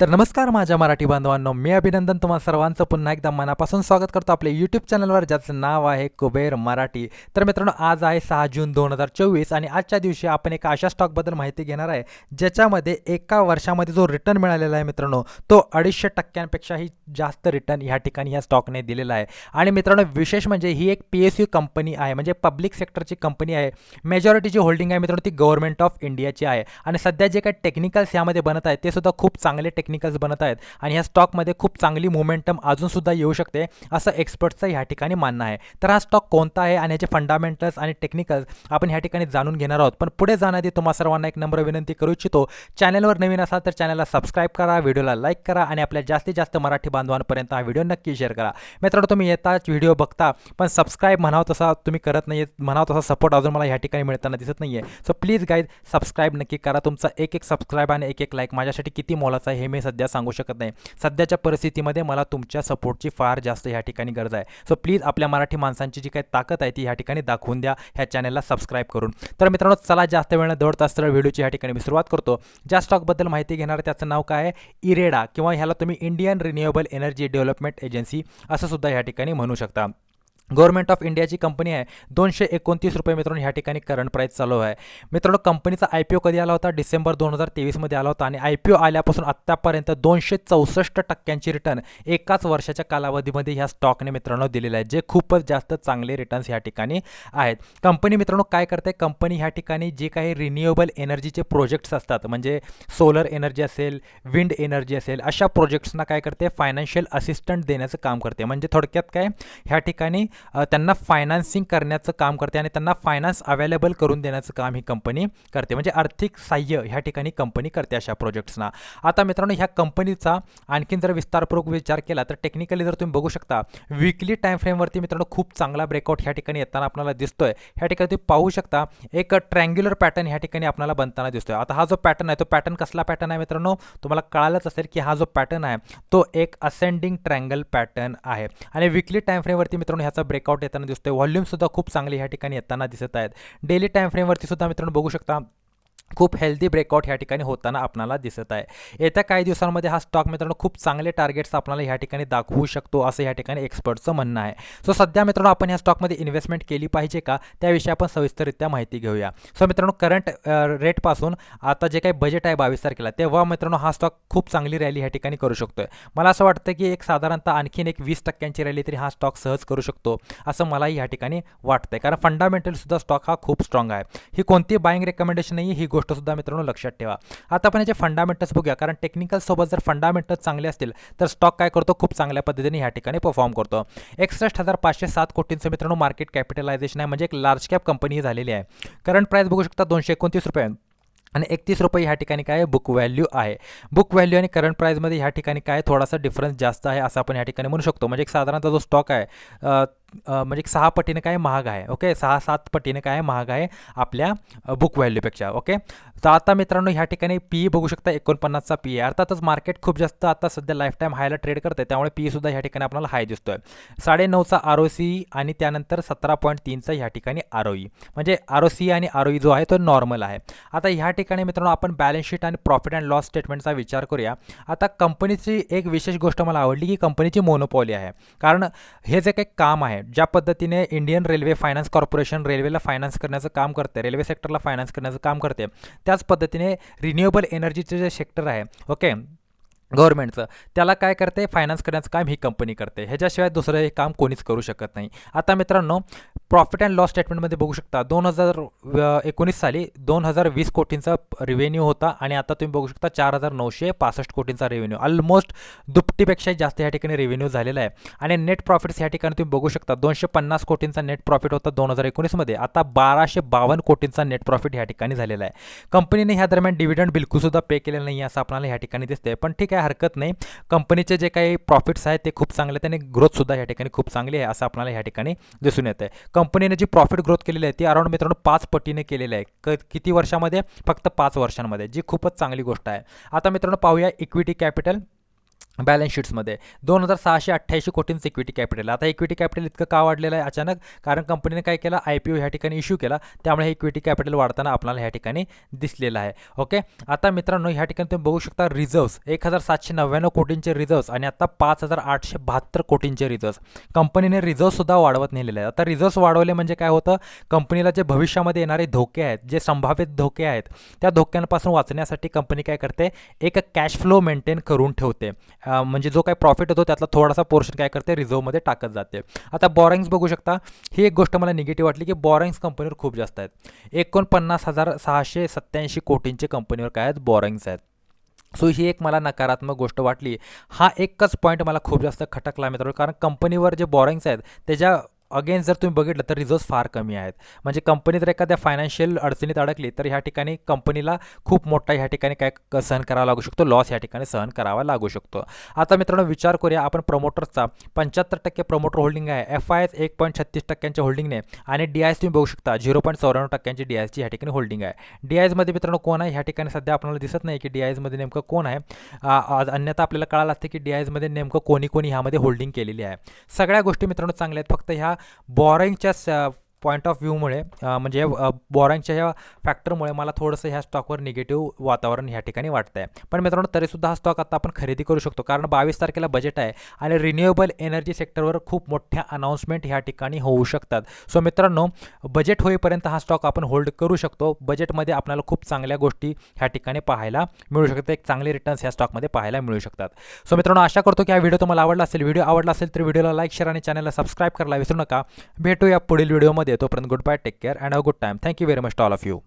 तर नमस्कार माझ्या मराठी बांधवांनो मी अभिनंदन तुम्हा सर्वांचं. पुन्हा एकदा मनापासून स्वागत करतो आपल्या यूट्यूब चॅनलवर ज्याचं नाव आहे कुबेर मराठी. तर मित्रांनो आज आहे सहा जून दोन हजार चोवीस आणि आजच्या दिवशी आपण एका अशा स्टॉकबद्दल माहिती घेणार आहे ज्याच्यामध्ये एका वर्षामध्ये जो रिटर्न मिळालेला आहे मित्रांनो तो अडीचशे टक्क्यांपेक्षाही जास्त रिटर्न ह्या ठिकाणी ह्या स्टॉकने दिलेला आहे. आणि मित्रांनो विशेष म्हणजे ही एक पी एस यू कंपनी आहे म्हणजे पब्लिक सेक्टरची कंपनी आहे. मेजॉरिटीची होल्डिंग आहे मित्रांनो ती गव्हर्नमेंट ऑफ इंडियाची आहे. आणि सध्या जे काही टेक्निकल्स यामध्ये बनत आहे ते सुद्धा खूप चांगले टेक्निकल्स बनत आहेत आणि ह्या स्टॉकमध्ये खूप चांगली मोमेंटम अजूनसुद्धा येऊ शकते असं एक्सपर्टचं ह्या ठिकाणी मानणं आहे. तर हा स्टॉक कोणता आहे आणि याचे फंडामेंटल्स आणि टेक्निकल्स आपण ह्या ठिकाणी जाणून घेणार आहोत. पण पुढे जाण्याआधी तुम्हा सर्वांना एक नंबर विनंती करू इच्छितो चॅनलवर नवीन असाल तर चॅनलला सबस्क्राईब करा व्हिडिओला लाईक करा आणि आपल्या जास्तीत जास्त मराठी बांधवांपर्यंत हा व्हिडिओ नक्की शेअर करा. मित्रांनो तुम्ही येताच व्हिडिओ बघता पण सबस्क्राईब म्हणावं तसा तुम्ही करत नाही म्हणावं तसा सपोर्ट अजून मला ह्या ठिकाणी मिळताना दिसत नाही आहे सो प्लीज गाईज सबस्क्राईब नक्की करा. तुमचा एक एक सबस्क्राईब आणि एक एक लाईक माझ्यासाठी किती मोलाचा आहे हे मी मी सध्या सांगू शकत नाही. सध्याच्या परिस्थितीमध्ये मला तुमच्या सपोर्टची फार जास्त ह्या ठिकाणी गरज आहे. सो प्लीज आपल्या मराठी माणसांची जी काही ताकद आहे ती ह्या ठिकाणी दाखवून द्या ह्या चॅनलला सबस्क्राईब करून. तर मित्रांनो चला जास्त वेळ दौडत असताना व्हिडिओची ह्या ठिकाणी मी सुरुवात करतो. ज्या स्टॉकबद्दल माहिती घेणार त्याचं नाव काय आहे? इरेडा किंवा ह्याला तुम्ही Indian renewable energy development agency असं सुद्धा ह्या ठिकाणी म्हणू शकता. गव्हर्नमेंट ऑफ इंडियाची कंपनी आहे. दोनशे एकोणतीस रुपये मित्रांनो ह्या ठिकाणी करंट प्राईस चालू आहे. मित्रांनो कंपनीचा आय पी ओ कधी आला होता? डिसेंबर दोन हजार तेवीसमध्ये आला होता आणि आय पी ओ आल्यापासून आत्तापर्यंत दोनशे चौसष्ट टक्क्यांची रिटर्न एकाच वर्षाच्या कालावधीमध्ये ह्या स्टॉकने मित्रांनो दिलेलं आहे जे खूपच जास्त चांगले रिटर्न्स ह्या ठिकाणी आहेत. कंपनी मित्रांनो काय करते? कंपनी ह्या ठिकाणी जे काही रिन्युएबल एनर्जीचे प्रोजेक्ट्स असतात म्हणजे सोलर एनर्जी असेल विंड एनर्जी असेल अशा प्रोजेक्ट्सना काय करते? फायनान्शियल असिस्टंट देण्याचं काम करते. म्हणजे थोडक्यात काय? ह्या ठिकाणी त्यांना फायनान्सिंग करण्याचं काम करते आणि त्यांना फायनान्स अवेलेबल करून देण्याचं काम ही कंपनी करते. म्हणजे आर्थिक सहाय्य ह्या ठिकाणी कंपनी करते अशा प्रोजेक्ट्सना आता मित्रांनो ह्या कंपनीचा आणखीन जर विस्तारपूर्वक विचार केला तर टेक्निकली जर तुम्ही बघू शकता विकली टाईम फ्रेमवरती मित्रांनो खूप चांगला ब्रेकआउट ह्या ठिकाणी येताना आपल्याला दिसतोय. ह्या ठिकाणी तुम्ही पाहू शकता एक ट्रँग्युलर पॅटर्न ह्या ठिकाणी आपल्याला बनताना दिसतोय. आता हा जो पॅटर्न आहे तो पॅटर्न कसला पॅटर्न आहे मित्रांनो? तुम्हाला कळालंच असेल की हा जो पॅटर्न आहे तो एक असेंडिंग ट्रँगल पॅटर्न आहे. आणि विकली टाईम फ्रेमवरती मित्रांनो ह्याचा ब्रेकआउट येताना दिसतोय. व्हॉल्यूमसुद्धा खूप चांगले ह्या ठिकाणी येताना दिसत आहेत. डेली टाईम फ्रेमवरती सुद्धा मित्रांनो बघू शकता. खूप हेल्दी ब्रेकआउट ह्या ठिकाणी होताना आपल्याला दिसत आहे. येत्या काही दिवसांमध्ये हा स्टॉक मित्रांनो खूप चांगले टार्गेट्स आपल्याला ह्या ठिकाणी दाखवू शकतो असं ह्या ठिकाणी एक्सपर्टचं म्हणणं आहे. सो सध्या मित्रांनो आपण ह्या स्टॉकमध्ये इन्व्हेस्टमेंट केली पाहिजे का? त्याविषयी आपण सविस्तररित्या माहिती घेऊया. सो मित्रांनो करंट रेटपासून आता जे काही बजेट आहे बावीस तारखेला तेव्हा मित्रांनो हा स्टॉक खूप चांगली रॅली ह्या ठिकाणी करू शकतो मला असं वाटतं की एक साधारणतः आणखीन एक वीस टक्क्यांची रॅली तरी हा स्टॉक सहज करू शकतो असं मलाही ह्या ठिकाणी वाटतंय. कारण फंडामेंटलसुद्धा स्टॉक हा खूप स्ट्रॉंग आहे. ही कोणती बाईंग रेकमेंडेशन नाही ही गोष्टसुद्धा मित्रांनो लक्षात ठेवा. आता आपण याचे फंडामेंटल्स बघूया. कारण टेक्निकल सोबत जर फंडामेंटल्स चांगले असतील तर स्टॉक काय करतो? खूप चांगल्या पद्धतीने ह्या ठिकाणी परफॉर्म करतो. एकसष्ट हजार पाचशे सात कोटींचं मित्रांनो मार्केट कॅपिटलायझेशन आहे. म्हणजे एक लार्ज कॅप कंपनी झालेली आहे. करंट प्राईस बघू शकता दोनशे एकोणतीस रुपये. आणि एकतीस रुपये ह्या ठिकाणी काय बुक व्हॅल्यू आहे. बुक व्हॅल्यू आणि करंट प्राईजमध्ये ह्या ठिकाणी काय थोडासा डिफरन्स जास्त आहे असं आपण ह्या ठिकाणी म्हणू शकतो. म्हणजे एक साधारणतः जो स्टॉक आहे म्हणजे सहा पटीने काय महाग आहे ओके? सहा सात पटीने काय महाग आहे आपल्या बुक व्हॅल्यूपेक्षा ओके? तर आता मित्रांनो ह्या ठिकाणी पी बघू शकता एकोणपन्नासचा पी आहे. अर्थातच मार्केट खूप जास्त आता सध्या लाईफ टाईम हायला ट्रेड करते त्यामुळे पी सुद्धा ह्या ठिकाणी आपल्याला हाय दिसतोय. साडेनऊचा आर ओ सी आणि त्यानंतर सतरा पॉईंट तीनचा ह्या ठिकाणी आर ओ ई म्हणजे आर ओ सी आणि आर ओ ई जो आहे तो नॉर्मल आहे. आता ह्या ठिकाणी मित्रांनो आपण बॅलन्स शीट आणि प्रॉफिट अँड लॉस स्टेटमेंटचा विचार करूया. आता कंपनीची एक विशेष गोष्ट मला आवडली की कंपनीची मोनोपॉली आहे. कारण हे जे काही काम आहे ज्या पद्धतीने इंडियन रेल्वे फायनान्स कॉर्पोरेशन रेल्वेला फायनान्स करण्याचं काम करते रेल्वे सेक्टरला फायनान्स करण्याचं काम करते त्याच पद्धतीने रिन्युएबल एनर्जीचे जे सेक्टर आहे ओके गव्हर्नमेंटचं. त्याला काय करते? फायनान्स करण्याचं काम ही कंपनी करते. ह्याच्याशिवाय दुसरं हे काम कोणीच करू शकत नाही. आता मित्रांनो प्रॉफिट अँड लॉस स्टेटमेंटमध्ये बघू शकता. दोन हजार एकोणीस साली दोन हजार वीस कोटींचा रेव्हेन्यू होता आणि आता तुम्ही बघू शकता चार हजार नऊशे पासष्ट कोटींचा रेव्हेन्यू ऑलमोस्ट दुपटीपेक्षा जास्त या ठिकाणी रेव्हेन्यू झालेला आहे. आणि नेट प्रॉफिट्स या ठिकाणी तुम्ही बघू शकता. दोनशे पन्नास कोटींचा नेट प्रॉफिट होता दोन हजार एकोणीसमध्ये आता बाराशे बावन्न कोटींचा नेट प्रॉफिट या ठिकाणी झालेला आहे. कंपनीने ह्या दरम्यान डिव्हिडंड बिलकुलसुद्धा पे केलेलं नाही असं आपल्याला ह्या ठिकाणी दिसतंय. पण ठीक आहे काही हरकत नाही. कंपनीचे जे काही प्रॉफिट्स आहेत ते खूप चांगले आहेत आणि ग्रोथसुद्धा या ठिकाणी खूप चांगली आहे असं आपल्याला ह्या ठिकाणी दिसून येतं आहे कंपनीने जी प्रॉफिट ग्रोथ केलेली आहे ती अराउंड मित्रांनो पाच पटीने केलेली आहे. क किती वर्षामध्ये? फक्त पाच वर्षांमध्ये जी खूपच चांगली गोष्ट आहे. आता मित्रांनो पाहूया इक्विटी कॅपिटल बॅलन्स शीट्समध्ये. दोन हजार सहाशे अठ्ठ्याऐंशी कोटींचं इक्विटी कॅपिटल आता इक्विटी कॅपिटल इतकं का वाढलेलं आहे? अचानक कारण कंपनीने काय केलं? आय पी ओ ह्या ठिकाणी इश्यू केला. त्यामुळे हे इक्विटी कॅपिटल वाढताना आपल्याला ह्या ठिकाणी दिसलेलं आहे. ओके आता मित्रांनो ह्या ठिकाणी तुम्ही बघू शकता रिझर्व्स एक हजार सातशे नव्याण्णव कोटींचे रिझर्व्स आणि आता पाच हजार आठशे बहात्तर कोटींचे रिझर्व्स कंपनीने रिझर्वसुद्धा वाढवत नेलेले आहे आता रिझर्व्स वाढवले म्हणजे काय होतं? कंपनीला जे भविष्यामध्ये येणारे धोके आहेत जे संभाव्य धोके आहेत त्या धोक्यांपासून वाचण्यासाठी कंपनी काय करते? एक कॅश फ्लो मेंटेन करून ठेवते. म्हणजे जो काही प्रॉफिट होतो त्यातला थोडासा पोर्शन काय करते रिझर्वमध्ये टाकत जाते. आता बॉरिंग्स बघू शकता. ही एक गोष्ट मला निगेटिव्ह वाटली की बॉरिंग्स कंपनीवर खूप जास्त आहेत. एकोणपन्नास हजार सहाशे सत्त्याऐंशी कोटींचे कंपनीवर काय आहेत? बॉरिंग्स आहेत. सो ही एक मला नकारात्मक गोष्ट वाटली. हा एकच पॉईंट मला खूप जास्त खटकला मित्रांनो. कारण कंपनीवर जे बॉरिंग्स आहेत त्याच्या अगेन्स्ट जर तुम्ही बघितलं तर रिझर्व्स फार कमी आहेत. म्हणजे कंपनी जर एखाद्या फायनान्शियल अडचणीत अडकली तर ह्या ठिकाणी कंपनीला खूप मोठा ह्या ठिकाणी काय क- सहन करावा लागू शकतो. लॉस ह्या ठिकाणी सहन करावा लागू शकतो. आता मित्रांनो विचार करूया आपण प्रमोटर्सचा पंच्याहत्तर टक्के प्रमोटर होल्डिंग आहे. एफ आय एस एक पॉईंट छत्तीस टक्क्यांच्या होल्डिंगने आणि डी आय एस तुम्ही बघू शकता झिरो पॉईंट चौऱ्याण्णव टक्क्यांची डी आय एसची ह्या ठिकाणी होल्डिंग आहे. डी आय एसमध्ये मित्रांनो कोण आहे? ह्या ठिकाणी सध्या आपल्याला दिसत नाही की डी आय एसमध्ये नेमकं कोण आहे. आज अन्यथा आपल्याला कळालं असतं की डी आय एसमध्ये नेमकं कोणी कोणी ह्यामध्ये होल्डिंग केलेली आहे. सगळ्या गोष्टी मित्रांनो चांगल्या आहेत. फक्त ह्या Boring just uh, point of व्ह्यूमुळे म्हणजे बॉरिंगच्या ह्या फॅक्टरमुळे मला थोडंसं ह्या स्टॉकवर निगेटिव्ह वातावरण ह्या ठिकाणी वाटतं आहे पण मित्रांनो तरीसुद्धा हा स्टॉक आता आपण खरेदी करू शकतो. कारण बावीस तारखेला बजेट आहे आणि रिन्युएबल एनर्जी सेक्टरवर खूप मोठ्या अनाऊन्समेंट ह्या ठिकाणी होऊ शकतात. सो मित्रांनो बजेट होईपर्यंत हा स्टॉक आपण होल्ड करू शकतो. बजेटमध्ये आपल्याला खूप चांगल्या गोष्टी ह्या ठिकाणी पाहायला मिळू शकतात. एक चांगले रिटर्न्स ह्या स्टॉकमध्ये पाहायला मिळू शकतात. सो मित्रांनो आशा करतो की हा व्हिडिओ तुम्हाला आवडला असेल. व्हिडिओ आवडला असेल तर व्हिडिओला लाईक शेअर आणि चॅनलला सबस्क्राईब करायला विसरू नका. भेटूया पुढील व्हिडिओमध्ये there. Till then, goodbye, take care, and have a good time. Thank you very much to all of you.